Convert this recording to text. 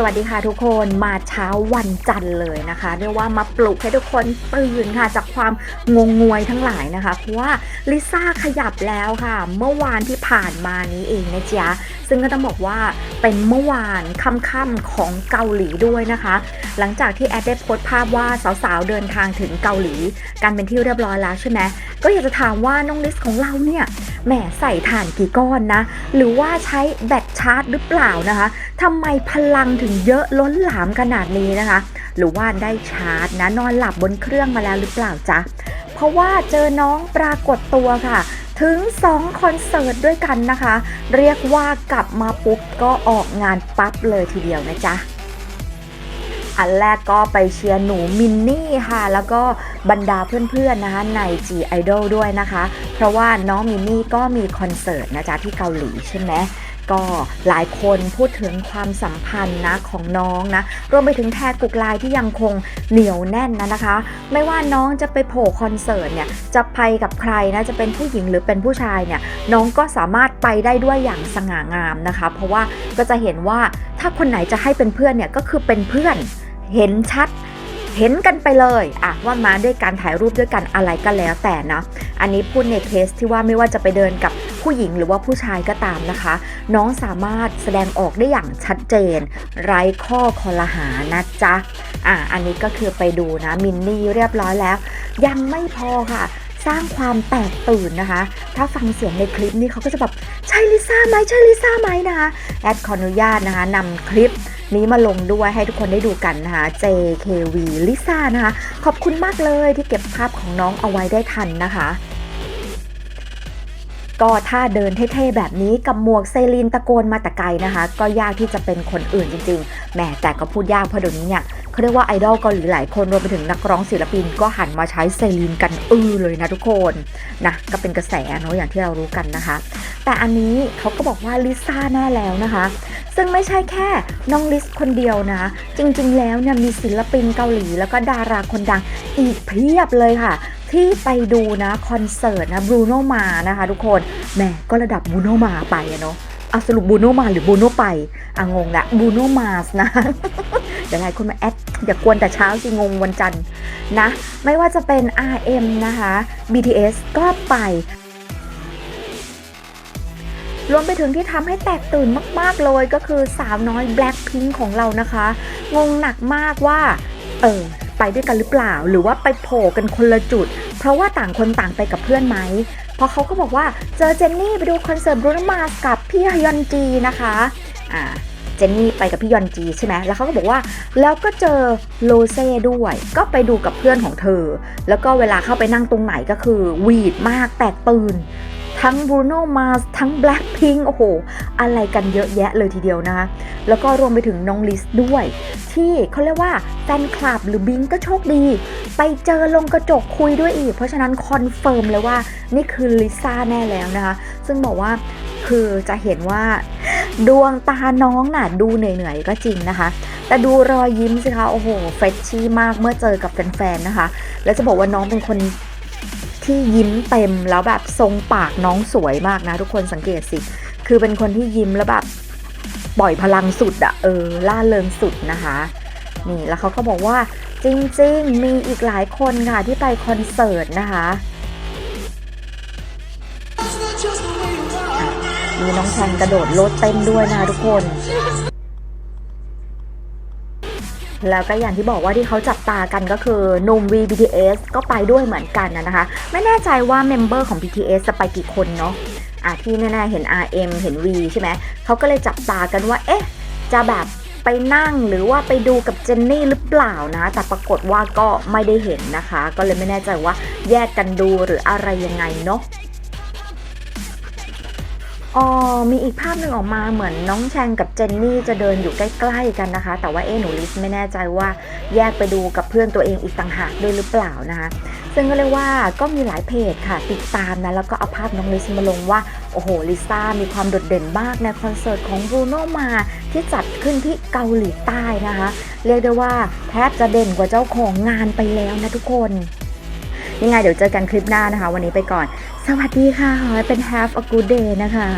สวัสดีค่ะทุกคนมาเช้าวันจันทร์เลยนะคะเรียกว่ามาปลุกให้ทุกคนตื่นค่ะจากความงงงวยทั้งหลายนะคะเพราะว่าลิซ่าขยับแล้วค่ะ เมื่อวานที่ผ่านมานี้เองนะจ๊ะซึ่งก็ต้องบอกว่าเป็นเมื่อวานค่ำๆของเกาหลีด้วยนะคะ หลังจากที่แอดได้โพสต์ภาพว่าสาวๆเดินทางถึงเกาหลี กันเป็นที่เรียบร้อยแล้วใช่ไหมก็อยากจะถามว่าน้องลิสของเราเนี่ย แหมใส่ถ่านกี่ก้อนนะ หรือว่าใช้แบตชาร์จหรือเปล่านะคะทำไมพลังถึงเยอะล้นหลามขนาดนี้นะคะ หรือว่าได้ชาร์จนะนอนหลับบนเครื่องมาแล้วหรือเปล่าจ๊ะเพราะว่าเจอน้องปรากฏตัวค่ะถึง 2 คอนเสิร์ตด้วยกันนะคะ เรียกว่ากลับมาปุ๊บก็ออกงานปั๊บเลยทีเดียวนะจ๊ะ อันแรกก็ไปเชียร์หนูมินนี่ค่ะ แล้วก็บรรดาเพื่อนๆนะคะใน G Idol ด้วยนะคะ เพราะว่าน้องมินนี่ก็มีคอนเสิร์ตนะจ๊ะที่เกาหลีใช่ไหมก็หลายคนพูดถึงความสัมพันธ์นะของน้องนะรวมไปถึงแท็กกุกไลน์ที่ยังคงเหนียวแน่นนะนะคะ ไม่ว่าน้องจะไปโผล่คอนเสิร์ตเนี่ยจะไปกับใครนะจะเป็นผู้หญิงหรือเป็นผู้ชายเนี่ยน้องก็สามารถไปได้ด้วยอย่างสง่างามนะคะ เพราะว่าก็จะเห็นว่าถ้าคนไหนจะให้เป็นเพื่อนเนี่ยก็คือเป็นเพื่อน เห็นชัดเห็นกันไปเลยอะว่ามาด้วยการถ่ายรูปด้วยกันอะไรก็แล้วแต่นะอันนี้พูดในเคสที่ว่าไม่ว่าจะไปเดินกับผู้หญิงหรือว่าผู้ชายก็ตามนะคะ น้องสามารถแสดงออกได้อย่างชัดเจน ไร้ข้อคอลหานะจ๊ะอะอันนี้ก็คือไปดูนะมินนี่เรียบร้อยแล้ว ยังไม่พอค่ะ สร้างความแตกตื่นนะคะ ถ้าฟังเสียงในคลิปนี้เขาก็จะแบบใช่ลิซ่าไหมใช่ลิซ่าไหมนะคะแอดขออนุญาตนะคะนำคลิปนี้มาลงด้วยให้ทุกคนได้ดูกันนะคะ JKV ลิซ่านะคะ ขอบคุณมากเลยที่เก็บภาพของน้องเอาไว้ได้ทันนะคะ ก็ถ้าเดินเท่ๆแบบนี้กับหมวกเซลีนตะโกนมาแต่ไกลนะคะ ก็ยากที่จะเป็นคนอื่นจริงๆแหมแต่ก็พูดยากเพราะเดี๋ยวนี้เนี่ย เขาเรียกว่าไอดอลเกาหลีหลายคนรวมไปถึงนักร้องศิลปิน ก็หันมาใช้เซลีนกันอื้อเลยนะทุกคนนะก็เป็นกระแสเนาะอย่างที่เรารู้กันนะคะ แต่อันนี้เขาก็บอกว่าลิซ่าแน่แล้วนะคะ ซึ่งไม่ใช่แค่น้องลิสคนเดียวนะ จริงๆ แล้วเนี่ยมีศิลปินเกาหลี แล้วก็ดาราคนดังอีกเพียบเลยค่ะที่ไปดูนะคอนเสิร์ตนะบรูโนมานะคะทุกคนแหมก็ระดับบรูโนมาไปอะเนาะ อาสรุปบูโนมาหรือบูโนไปอะงงละบูโนมาสนะ เดี๋ยวหลายคนมาแอดอย่ากวนแต่เช้าสิงงวันจันทร์นะ ไม่ว่าจะเป็น RM นะคะ BTS ก็ไป รวมไปถึงที่ทำให้แตกตื่นมาก ๆ เลยก็คือสาวน้อย Blackpink ของเรานะคะ งงหนักมากว่า เออไปด้วยกันหรือเปล่า หรือว่าไปโผล่กันคนละจุด เพราะว่าต่างคนต่างไปกับเพื่อนไหม เพราะเขาก็บอกว่าเจอเจนนี่ไปดูคอนเสิร์ตบรูโนมาสกับพี่ฮยอนจีนะคะอ่าเจนนี่ไปกับพี่ยอนจีใช่ไหม แล้วเขาก็บอกว่า แล้วก็เจอโลเซ่ด้วย ก็ไปดูกับเพื่อนของเธอ แล้วก็เวลาเข้าไปนั่งตรงไหนก็คือวีดมากแตกตื่น ทั้ง Bruno Mars ทั้ง Blackpink โอ้โห อะไรกันเยอะแยะเลยทีเดียวนะคะ แล้วก็รวมไปถึงน้องลิสด้วย ที่เขาเรียกว่าแฟนคลับหรือบิงก็โชคดี ไปเจอลงกระจกคุยด้วยอีก เพราะฉะนั้นคอนเฟิร์มเลยว่านี่คือลิซ่าแน่แล้วนะคะ ซึ่งบอกว่าคือจะเห็นว่าดวงตาน้องน่ะดูเหนื่อยๆก็จริงนะคะ แต่ดูรอยยิ้มสิคะ โอ้โหเฟรชชี่มากเมื่อเจอกับแฟนๆนะคะ แล้วจะบอกว่าน้องเป็นคนที่ยิ้มเต็มแล้วแบบทรงปากน้องสวยมากนะ ทุกคนสังเกตสิ คือเป็นคนที่ยิ้มแล้วแบบปล่อยพลังสุดอะเออล่าเริงสุดนะคะ นี่แล้วเขาก็บอกว่า จริงๆ มีอีกหลายคนค่ะที่ไปคอนเสิร์ตนะคะมีน้องแทนกระโดดโลดเต้นด้วยนะทุกคน แล้วก็อย่างที่บอกว่าที่เขาจับตากันก็คือหนุ่ม V BTS ก็ไปด้วยเหมือนกันนะนะคะ ไม่แน่ใจว่าเมมเบอร์ของ BTS จะไปกี่คนเนาะอะที่แน่ๆเห็น RM เห็น V ใช่ไหม เขาก็เลยจับตากันว่า เอ๊ะ จะแบบ ไปนั่งหรือว่าไปดูกับเจนนี่หรือเปล่านะ แต่ปรากฏว่าก็ไม่ได้เห็นนะคะ ก็เลยไม่แน่ใจว่าแยกกันดูหรืออะไรยังไงเนาะอ๋อมีอีกภาพหนึ่งออกมาเหมือนน้องแชงกับเจนนี่จะเดินอยู่ใกล้ๆกันนะคะ แต่ว่าเอ๊หนูลิสไม่แน่ใจว่าแยกไปดูกับเพื่อนตัวเองอีกต่างหากด้วยหรือเปล่านะคะ ซึ่งก็เรียกว่าก็มีหลายเพจค่ะ ติดตามนะแล้วก็เอาภาพน้องลิสมาลงว่า โอ้โหลิซ่ามีความโดดเด่นมากในคอนเสิร์ตของบรูโนมาที่จัดขึ้นที่เกาหลีใต้นะคะ เรียกได้ว่าแทบจะเด่นกว่าเจ้าของงานไปแล้วนะทุกคนยังไงเดี๋ยวเจอกันคลิปหน้านะคะ วันนี้ไปก่อน สวัสดีค่ะขอให้เป็น have a good day นะคะ